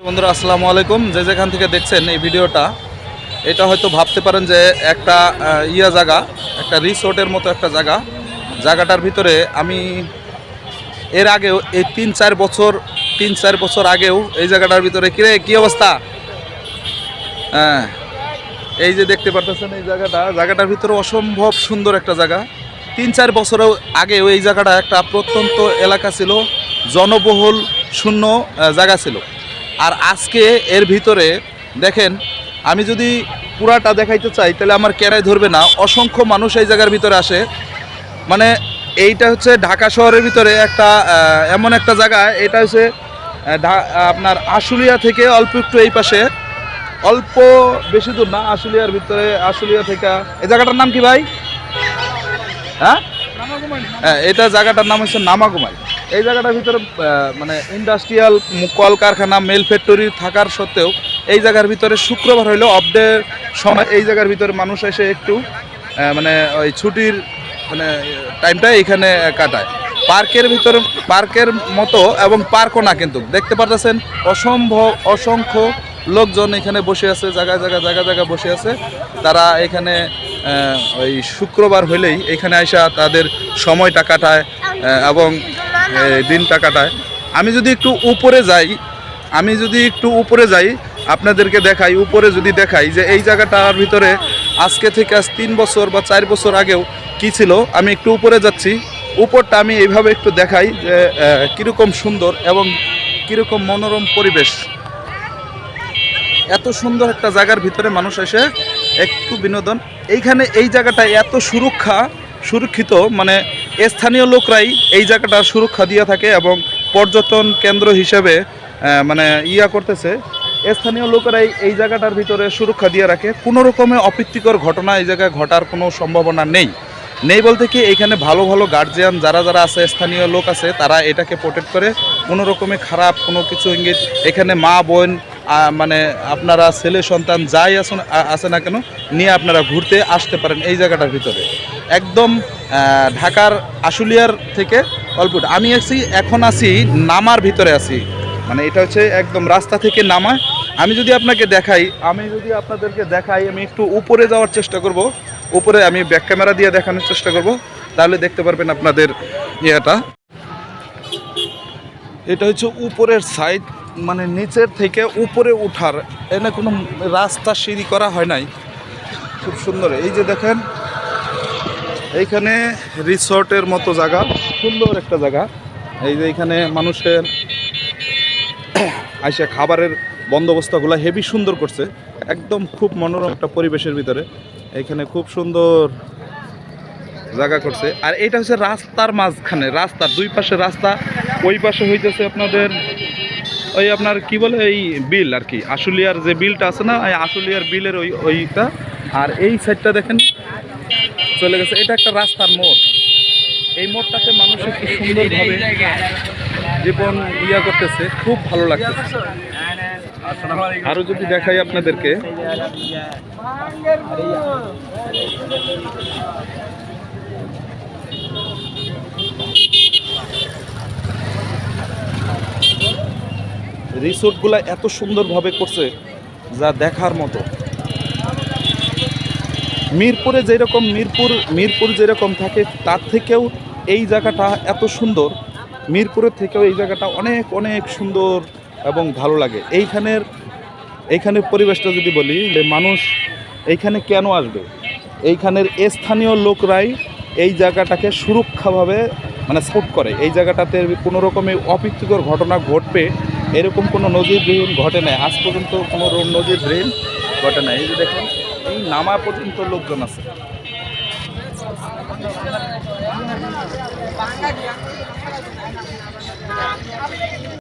বন্ধুরা, আসসালামু আলাইকুম। যে যেখান থেকে দেখছেন এই ভিডিওটা, এটা হয়তো ভাবতে পারেন যে একটা ইয়া জায়গা, একটা রিসোর্টের মতো একটা জায়গা। জায়গাটার ভিতরে আমি এর আগেও, এই তিন চার বছর, তিন চার বছর আগেও এই জায়গাটার ভিতরে কিরে কি অবস্থা? হ্যাঁ এই যে দেখতে পারতেছেন এই জায়গাটা, জায়গাটার ভিতরে অসম্ভব সুন্দর একটা জায়গা। তিন চার বছরেও আগেও এই জায়গাটা একটা প্রত্যন্ত এলাকা ছিল, জনবহুল, শূন্য জায়গা ছিল। আর আজকে এর ভিতরে দেখেন আমি যদি পুরাটা দেখাইতে চাই তাহলে আমার কেরাই ধরবে না। অসংখ্য মানুষ এই জায়গার ভিতরে আসে। মানে এইটা হচ্ছে ঢাকা শহরের ভিতরে একটা এমন একটা জায়গা। এটা হচ্ছে আপনার আশুলিয়া থেকে অল্প একটু এই পাশে। অল্প বেশি দূর না আশুলিয়ার ভিতরে আশুলিয়া থেকে। এই জায়গাটার নাম কি ভাই? হ্যাঁ? হ্যাঁ এটা জায়গাটার নাম হচ্ছে নামাগুমাই এই জায়গাটার ভিতরে মানে ইন্ডাস্ট্রিয়াল কলকারখানা মেল ফ্যাক্টরি থাকার সত্ত্বেও এই জায়গার ভিতরে শুক্রবার হইলেও অফডে সময়। এই জায়গার ভিতরে মানুষ এসে একটু মানে ওই ছুটির মানে টাইমটা এখানে কাটায়। পার্কের ভিতরে, পার্কের মতো এবং পার্কও না কিন্তু। দেখতে পারতেছেন, অসম্ভব, অসংখ্য লোকজন এখানে বসে আছে, জায়গায় জায়গায় জায়গা জায়গা বসে আছে। তারা এখানে ওই শুক্রবার হইলেই এখানে আসা তাদের সময়টা কাটায় এবং দিনটা কাটায়। আমি যদি একটু উপরে যাই, আমি যদি একটু উপরে যাই, আপনাদেরকে দেখাই, উপরে যদি দেখাই যে এই জায়গাটার ভিতরে আজকে থেকে আজ তিন বছর বা চার বছর আগেও কি ছিল, আমি একটু উপরে যাচ্ছি। উপরটা আমি এইভাবে একটু দেখাই যে কীরকম সুন্দর এবং কীরকম মনোরম পরিবেশ। এত সুন্দর একটা জায়গার ভিতরে মানুষ এসে একটু বিনোদন। এইখানে এই জায়গাটা এত সুরক্ষা, সুরক্ষিত মানে স্থানীয় লোকরাই এই জায়গাটা সুরক্ষা দিয়ে থাকে এবং পর্যটন কেন্দ্র হিসেবে মানে ইয়া করতেছে। স্থানীয় লোকেরাই এই জায়গাটার ভিতরে সুরক্ষা দিয়ে রাখে। কোনো রকমের অপ্রীতিকর ঘটনা এই জায়গায় ঘটার কোনো সম্ভাবনা নেই। নেই বলতে কি, এখানে ভালো ভালো গার্জিয়ান যারা যারা আছে, স্থানীয় লোক আছে, তারা এটাকে প্রোটেক্ট করে। কোনো রকমের খারাপ কোনো কিছু ইঙ্গিত, এখানে মা, বোন মানে আপনারা ছেলে, সন্তান যাই আসুন, আ- আছে না কেন, নিয়ে আপনারা ঘুরতে আসতে পারেন এই জায়গাটার ভিতরে। একদম ঢাকার আশুলিয়ার থেকে অল্প আমি আছি, এখন আছি নামার ভিতরে আছি। মানে এটা হচ্ছে একদম রাস্তা থেকে নামা। আমি যদি আপনাকে দেখাই, আমি যদি আপনাদেরকে দেখাই, আমি একটু উপরে যাওয়ার চেষ্টা করব। উপরে আমি ব্যাক ক্যামেরা দিয়ে দেখানোর চেষ্টা করব। তাহলে দেখতে পারবেন আপনাদের ইয়েটা। এটা হচ্ছে উপরের সাইড মানে নিচের থেকে উপরে উঠার। এনে কোনো রাস্তা সিঁড়ি করা হয় নাই। খুব সুন্দর। এই যে দেখেন এইখানে রিসর্টের মতো জায়গা, সুন্দর একটা জায়গা। এই যে এখানে মানুষের আইসা খাবারের বন্দোবস্তগুলো হেভি সুন্দর করছে। একদম খুব মনোরম একটা পরিবেশের ভিতরে। এখানে খুব সুন্দর জায়গা করছে। আর এটা হচ্ছে রাস্তার মাঝখানে, রাস্তার দুই পাশে রাস্তা, ওই পাশে হইতেছে আপনাদের ওই আপনার কি বলে, এই বিল আর কি, আশুলিয়ার যে বিলটা আছে না, এই আশুলিয়ার বিলের ওই ওইটা। আর এই সাইডটা দেখেন চলে গেছে। এটা একটা রাস্তার মোড়। এই মোড়টাতে মানুষ কি সুন্দরভাবে জীবন ইয়া করতেছে, খুব ভালো লাগতেছে। আরও যদি দেখাই আপনাদেরকে। রিসোর্টগুলো এত সুন্দরভাবে করছে, যা দেখার মতো। মিরপুরে যেরকম মিরপুর মিরপুর যেরকম থাকে, তার থেকেও এই জায়গাটা এত সুন্দর। মিরপুরের থেকেও এই জায়গাটা অনেক অনেক সুন্দর এবং ভালো লাগে। এইখানের এইখানের পরিবেশটা যদি বলি যে মানুষ এইখানে কেন আসবে? এইখানের স্থানীয় লোকরাই এই জায়গাটাকে সুরক্ষাভাবে মানে সাপোর্ট করে। এই জায়গাটাতে কোনো রকমের অপ্রীতিকর ঘটনা ঘটবে, এরকম কোনো নজিরবিহীন ঘটে নাই। আজ পর্যন্ত কোনো নজিরবিহীন ঘটে নাই। এই যে দেখুন নামা পর্যন্ত লোকজন আছে।